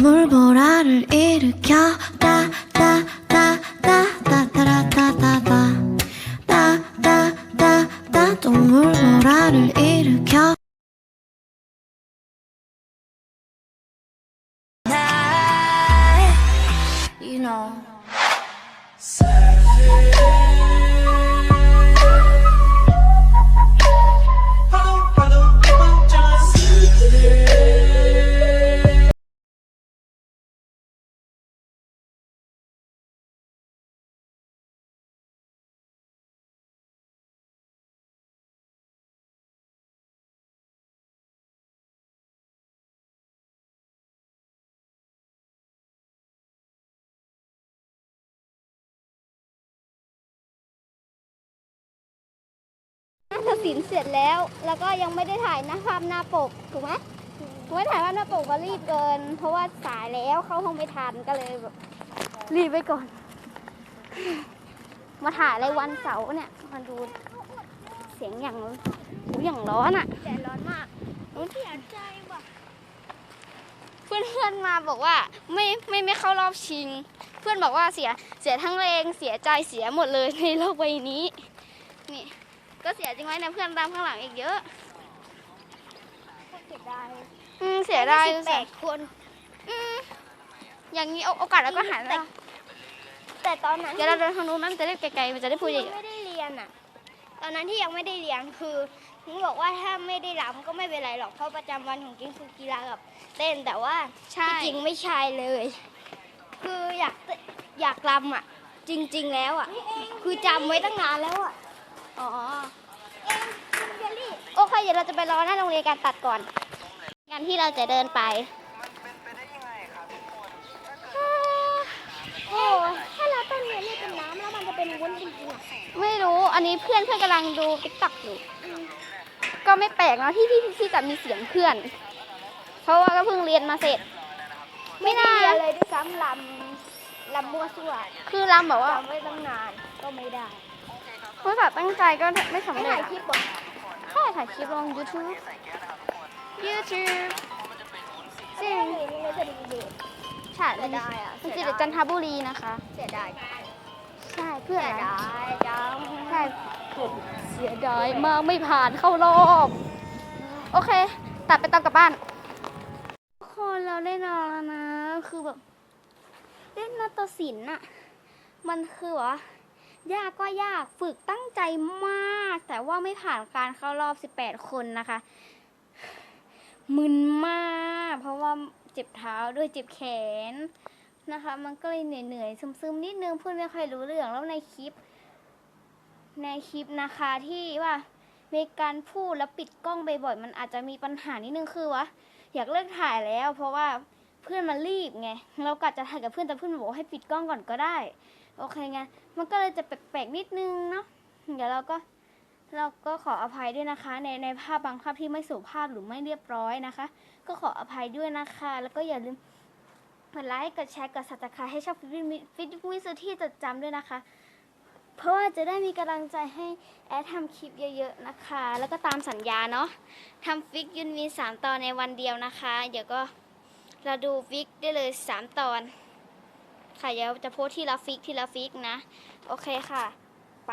동물보라를 일으켜 따따따따따따따따따따 동물보라를 일으켜 You know นาฏศิลป์เสร็จแล้ว แล้วก็ยังไม่ได้ถ่ายหน้าภาพหน้าปกถูกไหมไม่ถ่ายภาพหน้าปกก็รีบเกิน เพราะว่าสายแล้วเข้าห้องไม่ทันก็เลยแบบรีบไปก่อน มาถ่ายอะไรวันเสาร์เนี่ยมาดูเสียงอย่างหูอย่างร้อนอะแดดร้อนมากเสียใจว่ะเพื่อนเพื่อนๆมาบอกว่าไม่ไม่ไม่เข้ารอบชิง เพื่อนบอกว่าเสียเสียทั้งแรงเสียใจเสียหมดเลยในโลกใบนี้นี่ ก็เสียจริงไหมนะเพื่อนตามข้างหลังอีกเยอะเสียดายอืมเสียดายสิบแปดคนอืมอย่างนี้โอกาสแล้วก็หายแล้วแต่ตอนนั้นเดี๋ยวเราเดินทางนู้นนั่นจะได้ไกลๆมันจะได้พูดเยที่ยังอะไม่ได้เรียนอะ ตอนนั้นที่ยังไม่ได้เรียนคือถึงบอกว่าถ้าไม่ได้รำก็ไม่เป็นไรหรอกเพราะประจำวันของกิ๊งคือกีฬากับเต้นแต่ว่าใช่ที่จริงไม่ใช่เลย คืออยากเต้นอยากรำอะ จริง ๆ แล้วอะ คือจำไว้ตั้งนานแล้วอะ อ๋อเองเจลลี่โอเคเดี๋ยวเราจะไปรอหน้าโรงเรียนการตัดก่อนงานที่เราจะเดินไปโอ้ถ้าเราต้นเนี้ยนี่เป็นน้ำแล้วมันจะเป็นวุ้นจริงๆอะไม่รู้อันนี้เพื่อนเพื่อนกำลังดูติ๊กต็อกอยู่ก็ไม่แปลกเนอะที่ที่ที่จะมีเสียงเพื่อน เพราะว่าก็เพิ่งเรียนมาเสร็จ ไม่น่าเรียนเลยด้วยซ้ำลำลำมั่วซั่วคือรำแบบว่าจำไว้ตั้งนานก็ไม่ได้ เมื่อตั้งใจก็ไม่สำไม่เร็จถ่ายอะคลิปก่อนแค่ถ่ายคลิปลง YouTube YouTube จริงเห็นยังไงจะดีดีใช่เสียดายอะมันเสีจะยดายจันทบุรีนะคะ เสียดายใช่เพื่อนเสียอะไรดายจังใช่ผมเสียดายมากไม่ผ่านเข้ารอบ โอเค ตัดไปตามกลับบ้านทุกคนเราได้นอนแล้วนะ คือแบบ เล่นนาฏศิลป์อะมันคือว่า ยากก็ยากฝึกตั้งใจมาก แต่ว่าไม่ผ่านการเข้ารอบ 18 คนนะคะ มึนมาก เพราะว่าเจ็บเท้าด้วยเจ็บแขนนะคะ มันก็เลยเหนื่อยๆซึมๆนิดนึงพูดไม่ค่อยรู้เรื่องแล้วในคลิป ในคลิปนะคะที่ว่ามีการพูดแล้วปิดกล้องบ่อยๆมันอาจจะมีปัญหานิดนึงคือว่าอยากเลิกถ่ายแล้ว เพราะว่า เพื่อนมันรีบไง เรากะจะถ่ายกับเพื่อนแต่เพื่อนบอกให้ปิดกล้องก่อนก็ได้ โอเคไง มันก็เลยจะแปลกๆนิดนึงเนาะ เดี๋ยวเราก็เราก็ขออภัยด้วยนะคะ ในในภาพบางภาพที่ไม่สุภาพหรือไม่เรียบร้อยนะคะ ก็ขออภัยด้วยนะคะ แล้วก็อย่าลืมกดไลค์กดแชร์กด subscribe ให้ชองฟิตฟิตวิสุที่จดจำด้วยนะคะ เพราะว่าจะได้มีกำลังใจให้แอดทำคลิปเยอะๆนะคะ แล้วก็ตามสัญญาเนาะทำฟิกยุนมีสามตอนในวันเดียวนะคะ เดี๋ยวก็ เราดูฟิกได้เลยสามตอน ค่ะเดี๋ยวจะโพสที่ละฟิกที่ละฟิกนะ โอเคค่ะ ไป